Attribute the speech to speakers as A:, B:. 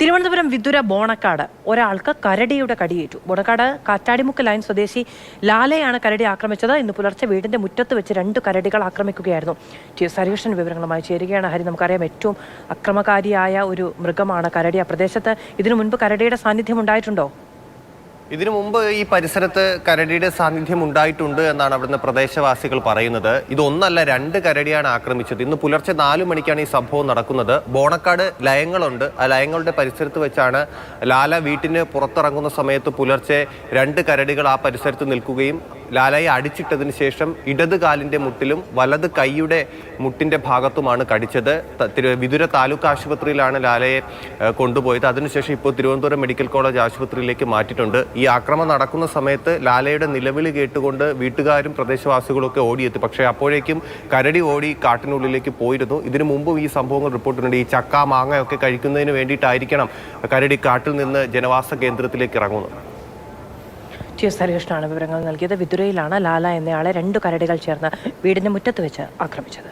A: തിരുവനന്തപുരം വിദുര ബോണക്കാട് ഒരാൾക്ക് കരടിയുടെ കടിയേറ്റു. ബോണക്കാട് കാറ്റാടിമുക്ക് ലൈൻ സ്വദേശി ലാലയാണ് കരടി ആക്രമിച്ചത്. ഇന്ന് പുലർച്ചെ വീടിന്റെ മുറ്റത്ത് വെച്ച് രണ്ട് കരടികൾ ആക്രമിക്കുകയായിരുന്നു. ടി എസ് ഹരികൃഷ്ണൻ വിവരങ്ങളുമായി ചേരുകയാണ്. ഹരി നമുക്കറിയാം ഏറ്റവും അക്രമകാരിയായ ഒരു മൃഗമാണ് കരടി. ആ പ്രദേശത്ത് ഇതിനു മുൻപ് കരടിയുടെ സാന്നിധ്യം ഉണ്ടായിട്ടുണ്ടോ?
B: ഇതിനു മുമ്പ് ഈ പരിസരത്ത് കരടിയുടെ സാന്നിധ്യം ഉണ്ടായിട്ടുണ്ട് എന്നാണ് അവിടുന്ന് പ്രദേശവാസികൾ പറയുന്നത്. ഇതൊന്നല്ല രണ്ട് കരടിയാണ് ആക്രമിച്ചത്. ഇന്ന് പുലർച്ചെ നാലു മണിക്കാണ് ഈ സംഭവം നടക്കുന്നത്. ബോണക്കാട് ലയങ്ങളുണ്ട്. ആ ലയങ്ങളുടെ പരിസരത്ത് വെച്ചാണ് ലാല വീട്ടിന് പുറത്തിറങ്ങുന്ന സമയത്ത് പുലർച്ചെ രണ്ട് കരടികൾ ആ പരിസരത്ത് നിൽക്കുകയും ലാലയെ അടിച്ചിട്ടതിന് ശേഷം ഇടത് കാലിന്റെ മുട്ടിലും വലത് കൈയുടെ മുട്ടിന്റെ ഭാഗത്തുമാണ് കടിച്ചത്. വിദുര താലൂക്ക് ആശുപത്രിയിലാണ് ലാലയെ കൊണ്ടുപോയത്. അതിനുശേഷം ഇപ്പോൾ തിരുവനന്തപുരം മെഡിക്കൽ കോളേജ് ആശുപത്രിയിലേക്ക് മാറ്റിയിട്ടുണ്ട്. ഈ ആക്രമണം നടക്കുന്ന സമയത്ത് ലാലയുടെ നിലവിളി കേട്ടുകൊണ്ട് വീട്ടുകാരും പ്രദേശവാസികളൊക്കെ ഓടിയെത്തി. പക്ഷേ അപ്പോഴേക്കും കരടി ഓടി കാട്ടിനുള്ളിലേക്ക് പോയിരുന്നു. ഇതിനു മുമ്പും ഈ സംഭവങ്ങൾ റിപ്പോർട്ടുണ്ട് ഈ ചക്ക മാങ്ങയൊക്കെ കഴിക്കുന്നതിന് വേണ്ടിയിട്ടായിരിക്കണം കരടി കാട്ടിൽ നിന്ന് ജനവാസ കേന്ദ്രത്തിലേക്ക് ഇറങ്ങുന്നത്.
A: ടി എസ് ഹരികൃഷ്ണനാണ് വിവരങ്ങൾ നൽകിയത്. വിതുരയിലാണ് ലാല എന്നയാളെ രണ്ട് കരടികൾ ചേർന്ന് വീടിന്റെ മുറ്റത്ത് വെച്ച് ആക്രമിച്ചത്.